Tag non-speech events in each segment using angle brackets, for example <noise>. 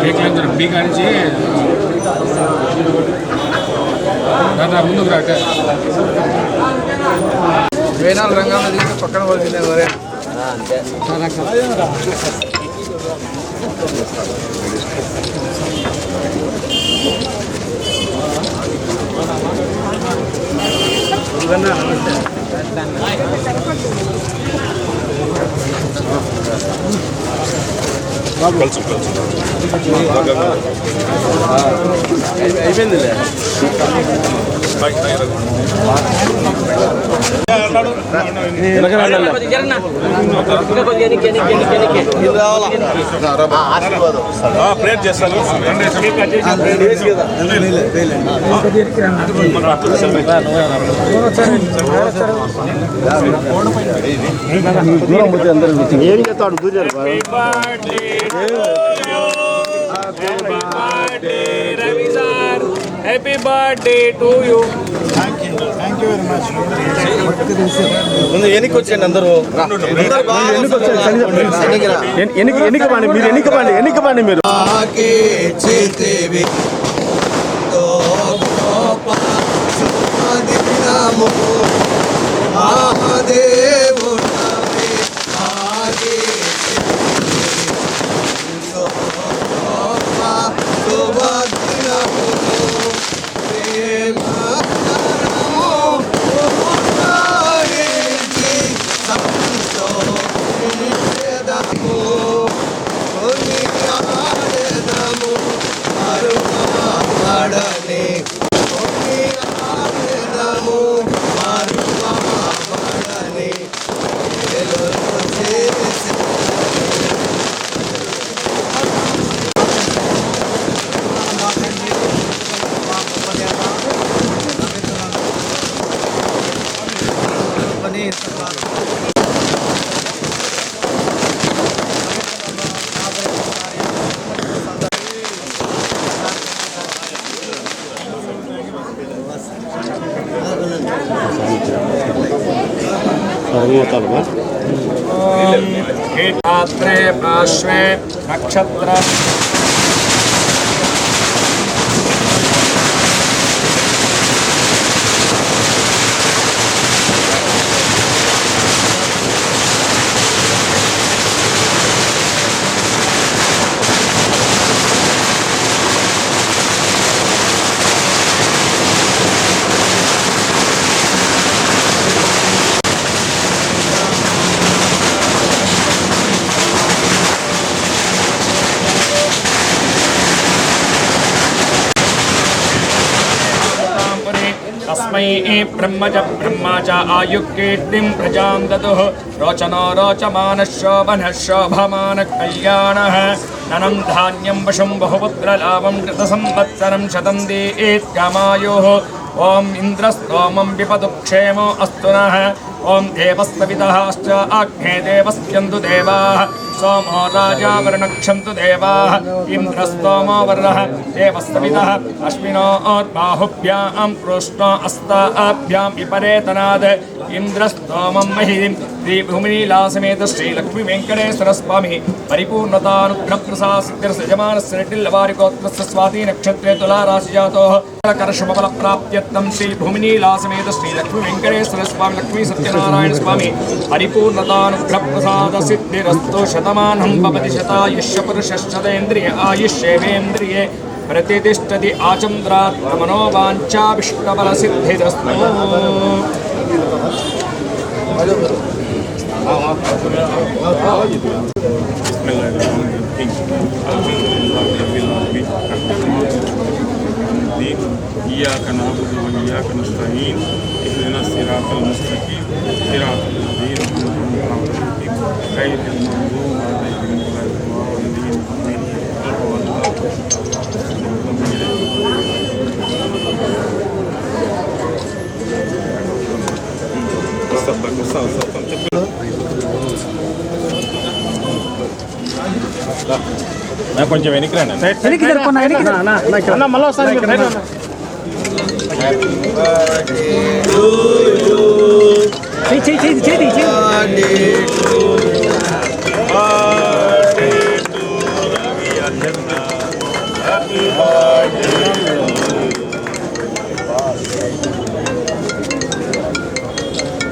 కేకులందరూ be కానించి దాదా ముందుకు రాక వేనాలు రంగంలో దిగితే పక్కన పడుతుంది వరే అయిపోయిందిలే ప్రేర్ చేస్తాను దూరం ఏం చెప్తాడు దూరారు హ్యాపీ బర్త్డే టు యూ ముందు ఎన్నికి వచ్చేయండి అందరూ. ఎన్నిక ఎన్నిక పండి మీరు ఎన్నిక పండి ఎన్నిక పండి మీరు. ఆకే నక్షత్ర तस्मै ब्रह्म च ब्रह्मा च आयुकीर्तिं प्रजां ददुः। रोचनो रोचमानः शोभनः शोभमानः कल्याणः धनं धान्यं वशं बहुपुत्रलाभं कृतसंवत्सरं शतं दीत्कमायुः ॐ इन्द्रस्तोमं विपदु क्षेमो अस्तु नः। ॐ देवस्तवितःश्च आग्ने देवस्यन्तु देवा। सोमो राजा वर्णक्षन्तु देवाः। इन्द्रस्तोमो वर्णः देवस्तवितः अश्विनो बाहुभ्यां कृष्णो अस्ताभ्यां विपरेतनाद्। ఇంద్రస్తోమం మహిం. శ్రీ భూమినీలా సమేత శ్రీ లక్ష్మీ వెంకటేశ్వర స్వామి పరిపూర్ణతానుగ్రప్రసా సిద్ధిర్సజమానస్ రెడ్డిల్లవారికోత్రస్య స్వాతి నక్షత్రే తులారాశి జాతో కర్షమఫల ప్రాప్త్యత్నం శ్రీ భూమినీలా సమేత శ్రీ లక్ష్మీ వెంకటేశ్వర స్వామి లక్ష్మీ సత్యనారాయణ స్వామి పరిపూర్ణతానుగ్రప్రసాద సిద్ధిరస్తో Shatamanam Bhavati శతాయుష్య పురుషశ్చదేంద్రియ प्रतिष्ठति आचन्द्रात् मनोवाञ्छाभिष्टबलसिद्धिरस्तु إياك نعبد وإياك نستعين اهدنا الصراط المستقيم صراط الذين أنعمت عليهم غير المغضوب عليهم ولا الضالين Saya kunci ini keren, saya ini kita pun ini kita, nah, nah, nah, nah, nah, nah, nah, nah, nah, nah, nah, nah, nah,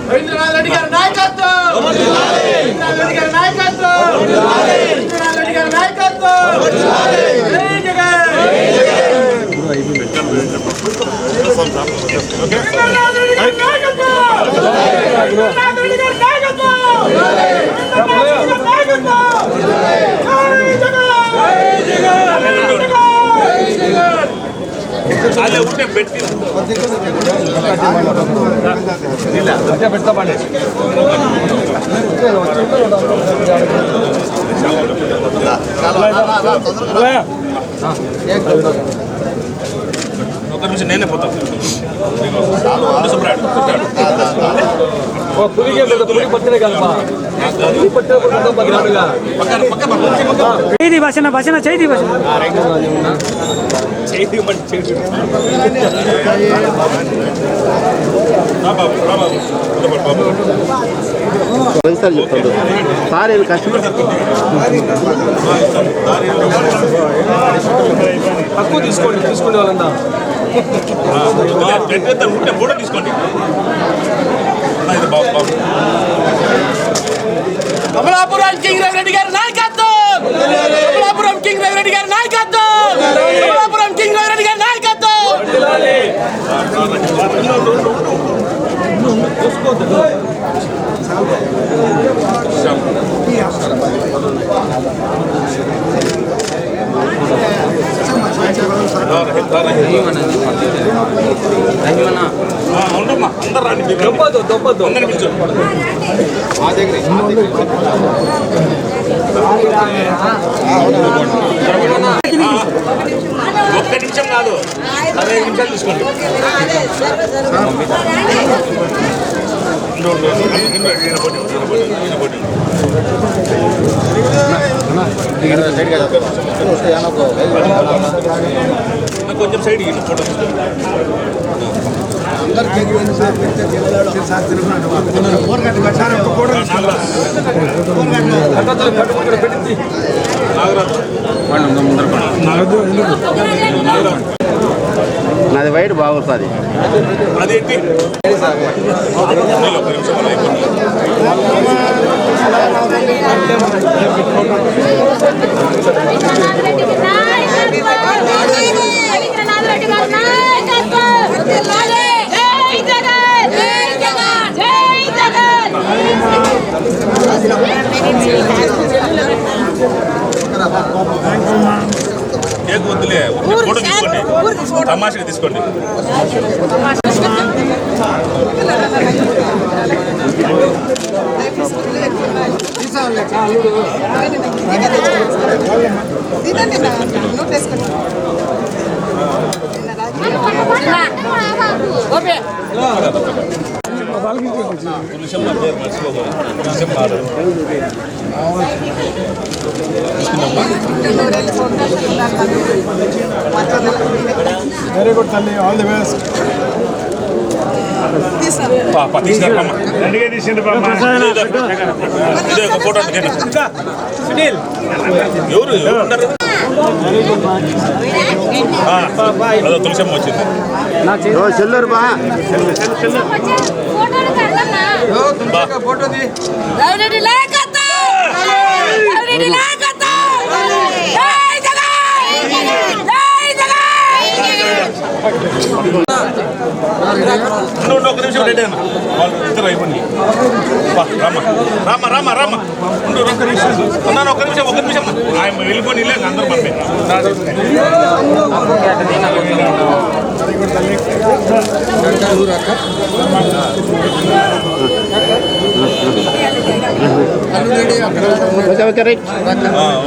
Rabindranath Reddy గారి నాయకత్వం! రవీంద్రనాథ్ రెడ్డి గారి నాయకత్వం! రవీంద్రనాథ్ రెడ్డి గారి నాయకత్వం! నాయకత్వం! ఒక నిమిషం నేనే పోతాను చేయి భాషన భాషన చేయి భాషన సార్ చెప్తాడు సార్ ఏమి కష్టపడి తక్కువ తీసుకోండి తీసుకునే వాళ్ళంతా ఉంటే కూడా తీసుకోండి ఇది బాగు బాగు కమలాపురం కింగ్ రవిరెడ్డి గారి నాయకత్వం కమలాపురం కింగ్ రవిరెడ్డి గారి నాయకత్వం కమలాపురం కింగ్ రవిరెడ్డి గారి నాయకత్వం ఉండమ్మా అందరు రండి దొబ్బద్దు దొబ్బద్దు అందరిని పిలిచు ఒక్క నిమిషం కాదు. పదిహేను నిమిషాలు తీసుకోండి కొంచెం సైడ్ ఫోటో తీసుకోండి. నాది వైట్ బాగుంటుంది అదేంటి నీళ్ళు ఒక్క నిమిషం అలా అయిపోయింది. రవీంద్రనాథ్ రెడ్డి గారి నాయకత్వం జై జగన్ జై జగన్ జై జగన్ కేక్ వద్దులే ఊరికే ఫోటో తీసుకోండి తమాషగా తీసుకోండి నిమిషం నా పేరు మర్చిపోకూడదు నిమిషం మారు వెరీ గుడ్ తల్లి ఆల్ ది బెస్ట్ పాప తీసినారు పాప అందుకే తీసిండు ఇదే ఒక ఫోటో సునీల్ ఎవరు? ఎవరు ఉన్నారు? ఆ, అదో తులసమ్మ వచ్చింది. చెల్లరు బా. ఫోటోలు కడతన్నా ఫోటో ఒక నిమిషం రెడీ అన్న వాళ్ళు ఇద్దరు అయిపోయింది పా, రామ్మ రామ్మ రామ్మ. నిమిషం ఉన్నాను ఒక నిమిషం ఒక నిమిషం. ఆయన వెళ్ళిపోయి అందరూ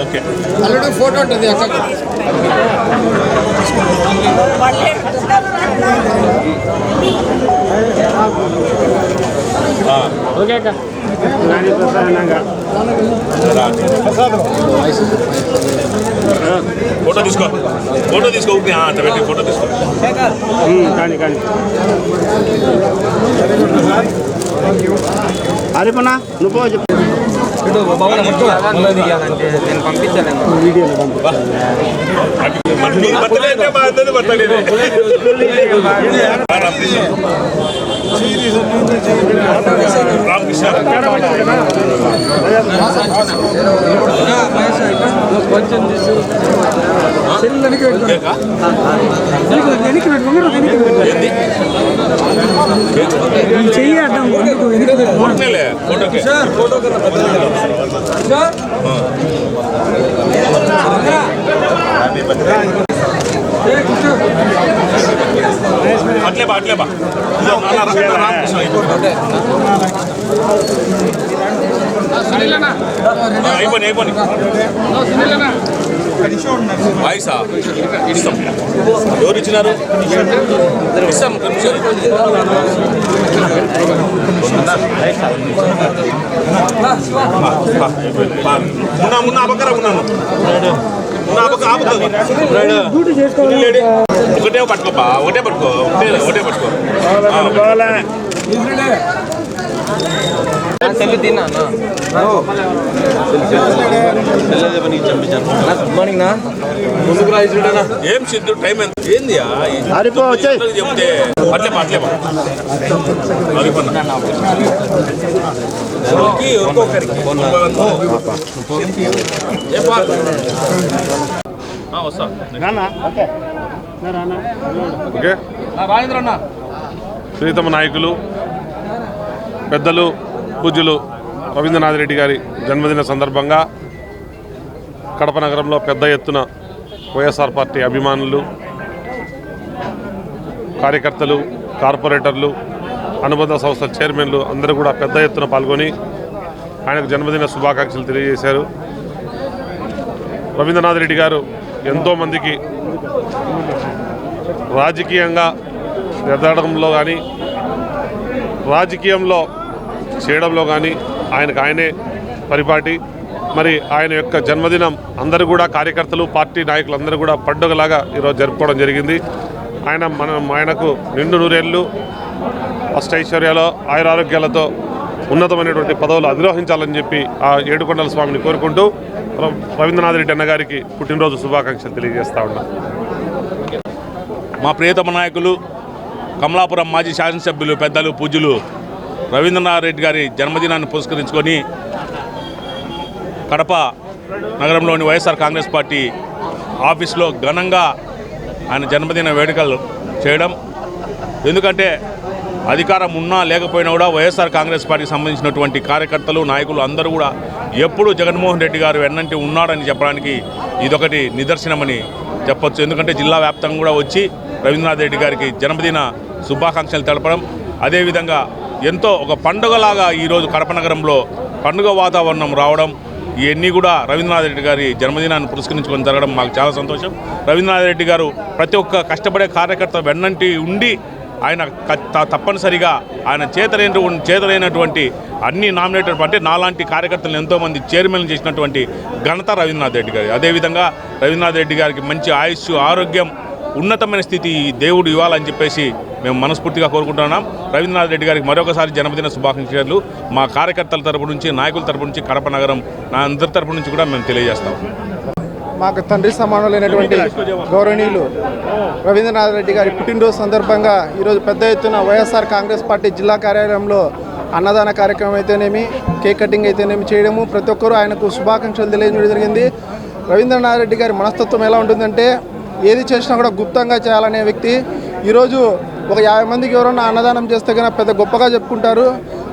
ఓకే అల్లుడు ఫోటో ఉంటుంది అక్కడ Thank you. ఫోటో తీసుకో. ఫోటో తీసుకో పెట్టి ఫోటో తీసుకో. కానీ కానీ. హరిపన్నా నువ్వు చెప్పు. <laughs> మా ఇద్దరిది బర్త్డే. రా, రా, please. రామకృష్ణ కేకా? వెనక్కి పెట్టు ఉంగరం వెనక్కి పెట్టు ఈ చెయ్యి అడ్డం ఎందుకు వెనక్కి పెట్టు ఫోటోలే ఫోటోకి అట్లే బా అట్లే బా అయిపోయి అయిపోయి వాయిసా ఇస్తాం ఎవరు ఇచ్చినారు ఇస్తాం ఒక ఉన్నా మున్నా అబకరా ఉన్నాను ఒకటే పట్టుకోపా ఒకటే పట్టుకో. ఒకటే ఒకటే పట్టుకో. ఆ, ఏం సిద్ధు? టైం ఎంత? ఏంది. చెప్తే? అట్లే అట్లే వస్తా. ఓకే. రాజేంద్ర అన్న. ప్రీతమ నాయకులు పెద్దలు పూజ్యులు. రవీంద్రనాథ్ రెడ్డి గారి జన్మదిన సందర్భంగా కడప నగరంలో పెద్ద ఎత్తున వైఎస్ఆర్ పార్టీ అభిమానులు కార్యకర్తలు కార్పొరేటర్లు అనుబంధ సంస్థ చైర్మన్లు అందరూ కూడా పెద్ద ఎత్తున పాల్గొని ఆయనకు జన్మదిన శుభాకాంక్షలు తెలియజేశారు. రవీంద్రనాథ్ రెడ్డి గారు ఎంతోమందికి రాజకీయంగా ఎదగడంలో కానీ రాజకీయంలో చేయడంలో కానీ ఆయనకు ఆయనే పరిపాటి. మరి ఆయన యొక్క జన్మదినం అందరూ కూడా కార్యకర్తలు పార్టీ నాయకులు అందరూ కూడా పండుగలాగా ఈరోజు జరుపుకోవడం జరిగింది. ఆయన మనం ఆయనకు నిండు నూరేళ్ళు. అష్టైశ్వర్యాలు ఆయురారోగ్యాలతో ఉన్నతమైనటువంటి పదవులు అధిరోహించాలని చెప్పి ఆ ఏడుకొండల స్వామిని కోరుకుంటూ ర- రవీంద్రనాథ్ రెడ్డి అన్న గారికి పుట్టినరోజు శుభాకాంక్షలు తెలియజేస్తా ఉన్నాం. మా ప్రియతమ నాయకులు కమలాపురం మాజీ శాసనసభ్యులు పెద్దలు పూజలు రవీంద్రనాథ్ రెడ్డి గారి జన్మదినాన్ని పురస్కరించుకొని కడప నగరంలోని వైఎస్ఆర్ కాంగ్రెస్ పార్టీ ఆఫీస్లో ఘనంగా ఆయన జన్మదిన వేడుకలు చేయడం. ఎందుకంటే అధికారం ఉన్నా లేకపోయినా కూడా వైఎస్ఆర్ కాంగ్రెస్ పార్టీకి సంబంధించినటువంటి కార్యకర్తలు నాయకులు అందరూ కూడా ఎప్పుడూ జగన్మోహన్ రెడ్డి గారు వెన్నంటి ఉన్నాడని చెప్పడానికి ఇదొకటి నిదర్శనమని చెప్పొచ్చు. ఎందుకంటే జిల్లా వ్యాప్తంగా కూడా వచ్చి రవీంద్రనాథ్ రెడ్డి గారికి జన్మదిన శుభాకాంక్షలు తెలపడం. అదేవిధంగా ఎంతో ఒక పండుగలాగా ఈరోజు కడప నగరంలో పండుగ వాతావరణం రావడం ఇవన్నీ కూడా రవీంద్రనాథ్ రెడ్డి గారి జన్మదినాన్ని పురస్కరించుకొని జరగడం మాకు చాలా సంతోషం. రవీంద్రనాథ్ రెడ్డి గారు ప్రతి ఒక్క కష్టపడే కార్యకర్త వెన్నంటి ఉండి ఆయన తప్పనిసరిగా ఆయన చేతలైన చేతలైనటువంటి అన్ని నామినేటెడ్ అంటే నాలాంటి కార్యకర్తలు ఎంతోమంది చైర్మన్ చేసినటువంటి ఘనత రవీంద్రనాథ్ రెడ్డి గారి అదేవిధంగా రవీంద్రనాథ్ రెడ్డి గారికి మంచి ఆయుష్ ఆరోగ్యం ఉన్నతమైన స్థితి దేవుడు ఇవ్వాలని చెప్పేసి మేము మనస్ఫూర్తిగా కోరుకుంటున్నాం. రవీంద్రనాథ్ రెడ్డి గారికి మరొకసారి జన్మదిన శుభాకాంక్షలు. మా కార్యకర్తల తరపు నుంచి నాయకుల తరపు నుంచి కడప నగరం నా అందరి తరపు నుంచి కూడా మేము తెలియజేస్తాం. మాకు తండ్రి సమానులైనటువంటి గౌరవనీయులు రవీంద్రనాథ్ రెడ్డి గారి పుట్టినరోజు సందర్భంగా ఈరోజు పెద్ద ఎత్తున వైఎస్ఆర్ కాంగ్రెస్ పార్టీ జిల్లా కార్యాలయంలో అన్నదాన కార్యక్రమం అయితేనేమి కేక్ కటింగ్ అయితేనేమి చేయడము ప్రతి ఒక్కరూ ఆయనకు శుభాకాంక్షలు తెలియజేయడం జరిగింది. రవీంద్రనాథ్ రెడ్డి గారి మనస్తత్వం ఎలా ఉంటుందంటే ఏది చేసినా కూడా గుప్తంగా చేయాలనే వ్యక్తి. ఈరోజు ఒక యాభై మందికి ఎవరన్నా అన్నదానం చేస్తే కన్నా పెద్ద గొప్పగా చెప్పుకుంటారు.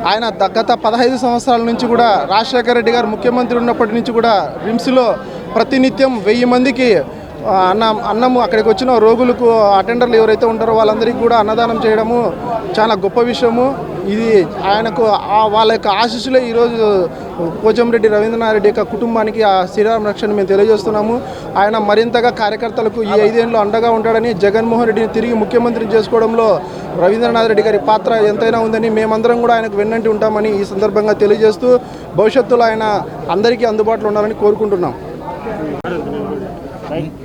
ఆయన గత పదహైదు సంవత్సరాల నుంచి కూడా రాజశేఖర రెడ్డి గారు ముఖ్యమంత్రి ఉన్నప్పటి నుంచి కూడా రిమ్స్లో ప్రతినిత్యం వెయ్యి మందికి అన్నం అన్నము అక్కడికి వచ్చిన రోగులకు అటెండర్లు ఎవరైతే ఉంటారో వాళ్ళందరికీ కూడా అన్నదానం చేయడము చాలా గొప్ప విషయము. ఇది ఆయనకు ఆ వాళ్ళ యొక్క ఆశీస్సులే ఈరోజు పోచంరెడ్డి రవీంద్రనాథ్ రెడ్డి యొక్క కుటుంబానికి ఆ శ్రీరామ రక్షణ మేము తెలియజేస్తున్నాము. ఆయన మరింతగా కార్యకర్తలకు ఈ ఐదేళ్ళు అండగా ఉంటాడని జగన్మోహన్ రెడ్డిని తిరిగి ముఖ్యమంత్రిని చేసుకోవడంలో రవీంద్రనాథ్ రెడ్డి గారి పాత్ర ఎంతైనా ఉందని మేమందరం కూడా ఆయనకు వెన్నంటి ఉంటామని ఈ సందర్భంగా తెలియజేస్తూ భవిష్యత్తులో ఆయన అందరికీ అందుబాటులో ఉండాలని కోరుకుంటున్నాం.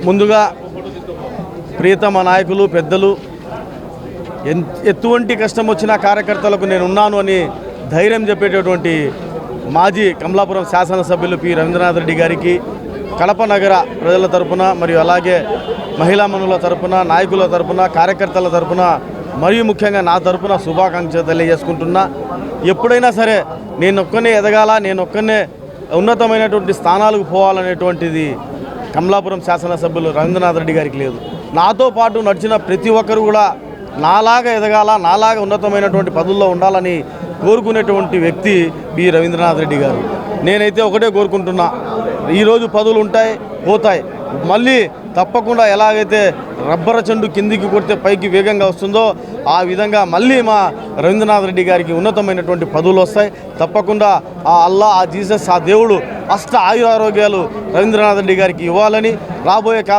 ముందుగా ప్రియతమ నాయకులు పెద్దలు ఎటువంటి కష్టం వచ్చినా కార్యకర్తలకు నేను ఉన్నాను అని ధైర్యం చెప్పేటటువంటి మాజీ కమలాపురం శాసనసభ్యులు పి. రవీంద్రనాథ్ రెడ్డి గారికి కడప నగర ప్రజల తరపున మరియు అలాగే మహిళా మనుల తరపున నాయకుల తరపున కార్యకర్తల తరపున మరియు ముఖ్యంగా నా తరపున శుభాకాంక్షలు తెలియజేసుకుంటున్నా. ఎప్పుడైనా సరే నేనొక్కనే ఎదగాల నేనొక్కనే ఉన్నతమైనటువంటి స్థానాలకు పోవాలనేటువంటిది కమలాపురం శాసనసభ్యులు రవీంద్రనాథ్ రెడ్డి గారికి లేదు. నాతో పాటు నడిచిన ప్రతి ఒక్కరు కూడా నాలాగా ఎదగాల నాలాగా ఉన్నతమైనటువంటి పదుల్లో ఉండాలని కోరుకునేటువంటి వ్యక్తి బి. రవీంద్రనాథ్ రెడ్డి గారు. నేనైతే ఒకటే కోరుకుంటున్నా ఈరోజు పదులు ఉంటాయి పోతాయి. మళ్ళీ తప్పకుండా ఎలాగైతే రబ్బర చెండు కిందికి కొడితే పైకి వేగంగా వస్తుందో ఆ విధంగా మళ్ళీ మా రవీంద్రనాథ్ రెడ్డి గారికి ఉన్నతమైనటువంటి పదవులు వస్తాయి. తప్పకుండా ఆ అల్లా ఆ జీసస్ ఆ దేవుడు అష్ట ఆయురారోగ్యాలు రవీంద్రనాథ్ రెడ్డి గారికి ఇవ్వాలని రాబోయే కాలం